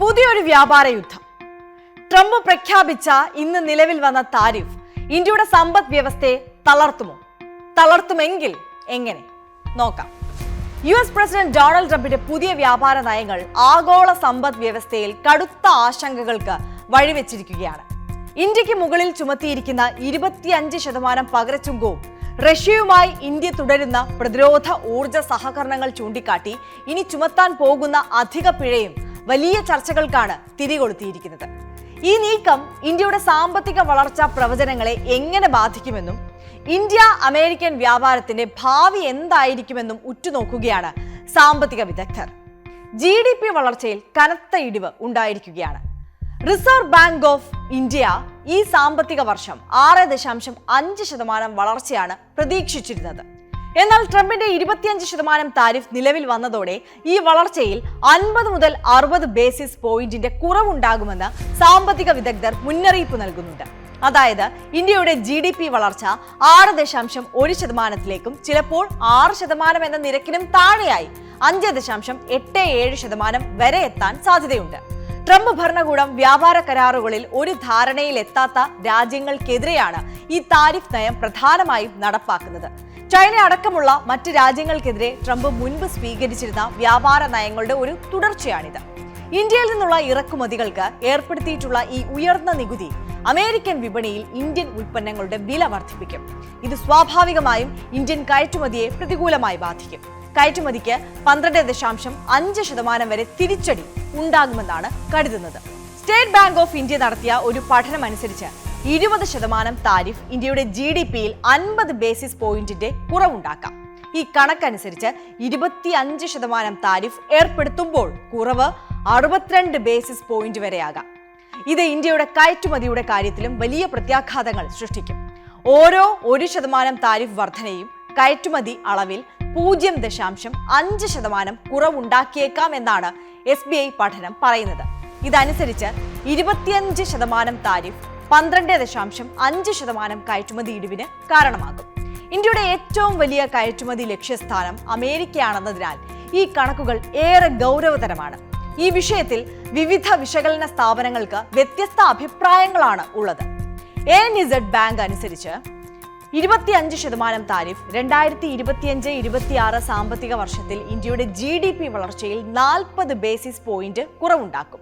പുതിയൊരു വ്യാപാര യുദ്ധം. ട്രംപ് പ്രഖ്യാപിച്ച ഇന്ന് നിലവിൽ വന്ന താരിഫ് ഇന്ത്യയുടെ സമ്പദ് വ്യവസ്ഥയെ തളർത്തുമോ? തളർത്തുമെങ്കിൽ എങ്ങനെ? നോക്കാം. യു എസ് പ്രസിഡന്റ് ഡൊണാൾഡ് ട്രംപിന്റെ പുതിയ വ്യാപാര നയങ്ങൾ ആഗോള സമ്പദ് വ്യവസ്ഥയിൽ കടുത്ത ആശങ്കകൾക്ക് വഴിവെച്ചിരിക്കുകയാണ്. ഇന്ത്യയ്ക്ക് മുകളിൽ ചുമത്തിയിരിക്കുന്ന ഇരുപത്തിയഞ്ച് ശതമാനം പകരച്ചുങ്കവും റഷ്യയുമായി ഇന്ത്യ തുടരുന്ന പ്രതിരോധ ഊർജ സഹകരണങ്ങൾ ചൂണ്ടിക്കാട്ടി ഇനി ചുമത്താൻ പോകുന്ന അധിക പിഴയും വലിയ ചർച്ചകൾക്കാണ് തിരികൊളുത്തിയിരിക്കുന്നത്. ഈ നീക്കം ഇന്ത്യയുടെ സാമ്പത്തിക വളർച്ചാ പ്രവചനങ്ങളെ എങ്ങനെ ബാധിക്കുമെന്നും ഇന്ത്യ അമേരിക്കൻ വ്യാപാരത്തിന്റെ ഭാവി എന്തായിരിക്കുമെന്നും ഉറ്റുനോക്കുകയാണ് സാമ്പത്തിക വിദഗ്ധർ. ജി ഡി പി വളർച്ചയിൽ കനത്ത ഇടിവ് ഉണ്ടായിരിക്കുകയാണ്. റിസർവ് ബാങ്ക് ഓഫ് ഇന്ത്യ ഈ സാമ്പത്തിക വർഷം ആറ് ദശാംശം അഞ്ച് ശതമാനം വളർച്ചയാണ് പ്രതീക്ഷിച്ചിരുന്നത്. എന്നാൽ ട്രംപിന്റെ ഇരുപത്തിയഞ്ച് ശതമാനം താരിഫ് നിലവിൽ വന്നതോടെ ഈ വളർച്ചയിൽ അൻപത് മുതൽ അറുപത് ബേസിസ് പോയിന്റിന്റെ കുറവുണ്ടാകുമെന്ന് സാമ്പത്തിക വിദഗ്ധർ മുന്നറിയിപ്പ് നൽകുന്നുണ്ട്. അതായത് ഇന്ത്യയുടെ ജി ഡി പി വളർച്ച ആറ് ദശാംശം ഒരു ശതമാനത്തിലേക്കും ചിലപ്പോൾ ആറ് ശതമാനം എന്ന നിരക്കിനും താഴെയായി അഞ്ച് ദശാംശം എട്ട് ഏഴ് ശതമാനം വരെ എത്താൻ സാധ്യതയുണ്ട്. ട്രംപ് ഭരണകൂടം വ്യാപാര കരാറുകളിൽ ഒരു ധാരണയിൽ എത്താത്ത രാജ്യങ്ങൾക്കെതിരെയാണ് ഈ താരിഫ് നയം പ്രധാനമായും നടപ്പാക്കുന്നത്. ചൈന അടക്കമുള്ള മറ്റ് രാജ്യങ്ങൾക്കെതിരെ ട്രംപ് മുൻപ് സ്വീകരിച്ചിരുന്ന വ്യാപാര നയങ്ങളുടെ ഒരു തുടർച്ചയാണിത്. ഇന്ത്യയിൽ നിന്നുള്ള ഇറക്കുമതികൾക്ക് ഏർപ്പെടുത്തിയിട്ടുള്ള ഈ ഉയർന്ന നികുതി അമേരിക്കൻ വിപണിയിൽ ഇന്ത്യൻ ഉൽപ്പന്നങ്ങളുടെ വില വർദ്ധിപ്പിക്കും. ഇത് സ്വാഭാവികമായും ഇന്ത്യൻ കയറ്റുമതിയെ പ്രതികൂലമായി ബാധിക്കും. കയറ്റുമതിക്ക് പന്ത്രണ്ട് ദശാംശം അഞ്ച് ശതമാനം വരെ തിരിച്ചടി ഉണ്ടാകുമെന്നാണ് കരുതുന്നത്. സ്റ്റേറ്റ് ബാങ്ക് ഓഫ് ഇന്ത്യ നടത്തിയ ഒരു പഠനം അനുസരിച്ച് ഇരുപത് ശതമാനം താരിഫ് ഇന്ത്യയുടെ ജി ഡി പിയിൽ അൻപത് ബേസിസ് പോയിന്റിന്റെ കുറവുണ്ടാക്കാം. ഈ കണക്കനുസരിച്ച് ഇരുപത്തി അഞ്ച് ശതമാനം താരിഫ് ഏർപ്പെടുത്തുമ്പോൾ കുറവ് അറുപത്തിരണ്ട് ബേസിസ് പോയിന്റ് വരെയാകാം. ഇത് ഇന്ത്യയുടെ കയറ്റുമതിയുടെ കാര്യത്തിലും വലിയ പ്രത്യാഘാതങ്ങൾ സൃഷ്ടിക്കും. ഓരോ ഒരു ശതമാനം താരിഫ് വർധനയും കയറ്റുമതി അളവിൽ പൂജ്യം ദശാംശം അഞ്ച് ശതമാനം കുറവുണ്ടാക്കിയേക്കാം എന്നാണ് എസ് ബി ഐ പഠനം പറയുന്നത്. ഇതനുസരിച്ച് ഇരുപത്തിയഞ്ച് ശതമാനം താരിഫ് പന്ത്രണ്ട് ദശാംശം അഞ്ച് ശതമാനം കയറ്റുമതി ഇടിവിന് കാരണമാകും. ഇന്ത്യയുടെ ഏറ്റവും വലിയ കയറ്റുമതി ലക്ഷ്യസ്ഥാനം അമേരിക്കയാണെന്നതിനാൽ ഈ കണക്കുകൾ ഏറെ ഗൗരവതരമാണ്. ഈ വിഷയത്തിൽ വിവിധ വിശകലന സ്ഥാപനങ്ങൾക്ക് വ്യത്യസ്ത അഭിപ്രായങ്ങളാണ് ഉള്ളത്. എ നിസഡ് ബാങ്ക് അനുസരിച്ച് ഇരുപത്തിയഞ്ച് ശതമാനം താരിഫ് രണ്ടായിരത്തി ഇരുപത്തിയഞ്ച് ഇരുപത്തിയാറ് സാമ്പത്തിക വർഷത്തിൽ ഇന്ത്യയുടെ ജി ഡി പി വളർച്ചയിൽ നാൽപ്പത് ബേസിസ് പോയിന്റ് കുറവുണ്ടാക്കും.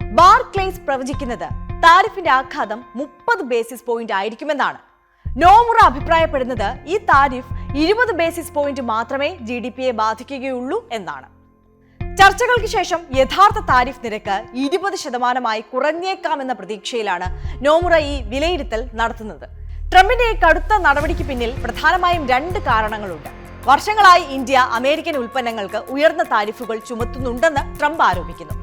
ബാർക്ലേസ് പ്രവചിക്കുന്നത് താരിഫിന്റെ ആഘാതം മുപ്പത് ബേസിസ് പോയിന്റ് ആയിരിക്കുമെന്നാണ്. നോമുറ അഭിപ്രായപ്പെടുന്നത് ഈ താരിഫ് ഇരുപത് ബേസിസ് പോയിന്റ് മാത്രമേ ജി ഡി പിയെ ബാധിക്കുകയുള്ളൂ എന്നാണ്. ചർച്ചകൾക്ക് ശേഷം യഥാർത്ഥ താരിഫ് നിരക്ക് ഇരുപത് ശതമാനമായി കുറഞ്ഞേക്കാമെന്ന പ്രതീക്ഷയിലാണ് നോമുറ ഈ വിലയിരുത്തൽ നടത്തുന്നത്. ട്രംപിന്റെ കടുത്ത നടപടിക്ക് പിന്നിൽ പ്രധാനമായും രണ്ട് കാരണങ്ങളുണ്ട്. വർഷങ്ങളായി ഇന്ത്യ അമേരിക്കൻ ഉൽപ്പന്നങ്ങൾക്ക് ഉയർന്ന താരിഫുകൾ ചുമത്തുന്നുണ്ടെന്ന് ട്രംപ് ആരോപിക്കുന്നു.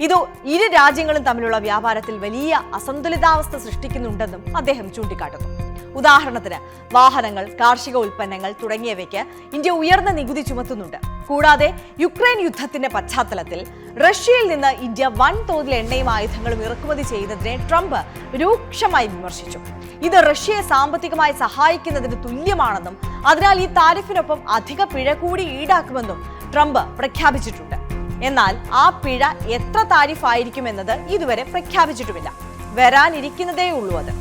ഇത് ഇരു രാജ്യങ്ങളും തമ്മിലുള്ള വ്യാപാരത്തിൽ വലിയ അസന്തുലിതാവസ്ഥ സൃഷ്ടിക്കുന്നുണ്ടെന്നും അദ്ദേഹം ചൂണ്ടിക്കാട്ടുന്നു. ഉദാഹരണത്തിന് വാഹനങ്ങൾ കാർഷിക ഉൽപ്പന്നങ്ങൾ തുടങ്ങിയവയ്ക്ക് ഇന്ത്യ ഉയർന്ന നികുതി ചുമത്തുന്നുണ്ട്. കൂടാതെ യുക്രൈൻ യുദ്ധത്തിന്റെ പശ്ചാത്തലത്തിൽ റഷ്യയിൽ നിന്ന് ഇന്ത്യ വൻതോതിൽ എണ്ണയും ആയുധങ്ങളും ഇറക്കുമതി ചെയ്യുന്നതിനെ ട്രംപ് രൂക്ഷമായി വിമർശിച്ചു. ഇത് റഷ്യയെ സാമ്പത്തികമായി സഹായിക്കുന്നതിന് തുല്യമാണെന്നും അതിനാൽ ഈ താരിഫിനൊപ്പം അധിക പിഴ കൂടി ഈടാക്കുമെന്നും ട്രംപ് പ്രഖ്യാപിച്ചിട്ടുണ്ട്. എന്നാൽ ആ പിഴ എത്ര താരിഫ് ആയിരിക്കുമെന്നത് ഇതുവരെ പ്രഖ്യാപിച്ചിട്ടുമില്ല. വരാനിരിക്കുന്നതേ ഉള്ളൂ അത്.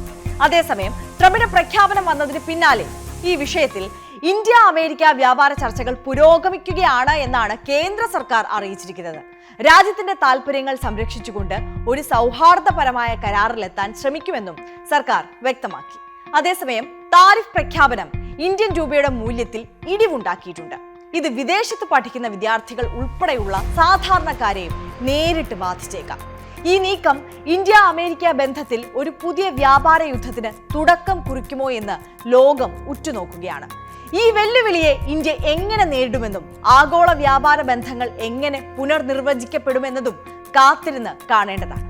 അതേസമയം ട്രംപിന്റെ പ്രഖ്യാപനം വന്നതിന് പിന്നാലെ ഈ വിഷയത്തിൽ ഇന്ത്യ അമേരിക്ക വ്യാപാര ചർച്ചകൾ പുരോഗമിക്കുകയാണ് എന്നാണ് കേന്ദ്ര സർക്കാർ അറിയിച്ചിരിക്കുന്നത്. രാജ്യത്തിന്റെ താൽപര്യങ്ങൾ സംരക്ഷിച്ചുകൊണ്ട് ഒരു സൗഹാർദ്ദപരമായ കരാറിലെത്താൻ ശ്രമിക്കുമെന്നും സർക്കാർ വ്യക്തമാക്കി. അതേസമയം താരിഫ് പ്രഖ്യാപനം ഇന്ത്യൻ രൂപയുടെ മൂല്യത്തിൽ ഇടിവുണ്ടാക്കിയിട്ടുണ്ട്. ഇത് വിദേശത്ത് പഠിക്കുന്ന വിദ്യാർത്ഥികൾ ഉൾപ്പെടെയുള്ള സാധാരണക്കാരെയും നേരിട്ട് ബാധിച്ചേക്കാം. ഈ നീക്കം ഇന്ത്യ അമേരിക്ക ബന്ധത്തിൽ ഒരു പുതിയ വ്യാപാര യുദ്ധത്തിന് തുടക്കം കുറിക്കുമോ എന്ന് ലോകം ഉറ്റുനോക്കുകയാണ്. ഈ വെല്ലുവിളിയെ ഇന്ത്യ എങ്ങനെ നേരിടുമെന്നും ആഗോള വ്യാപാര ബന്ധങ്ങൾ എങ്ങനെ പുനർനിർവചിക്കപ്പെടുമെന്നതും കാത്തിരുന്ന് കാണേണ്ടതാണ്.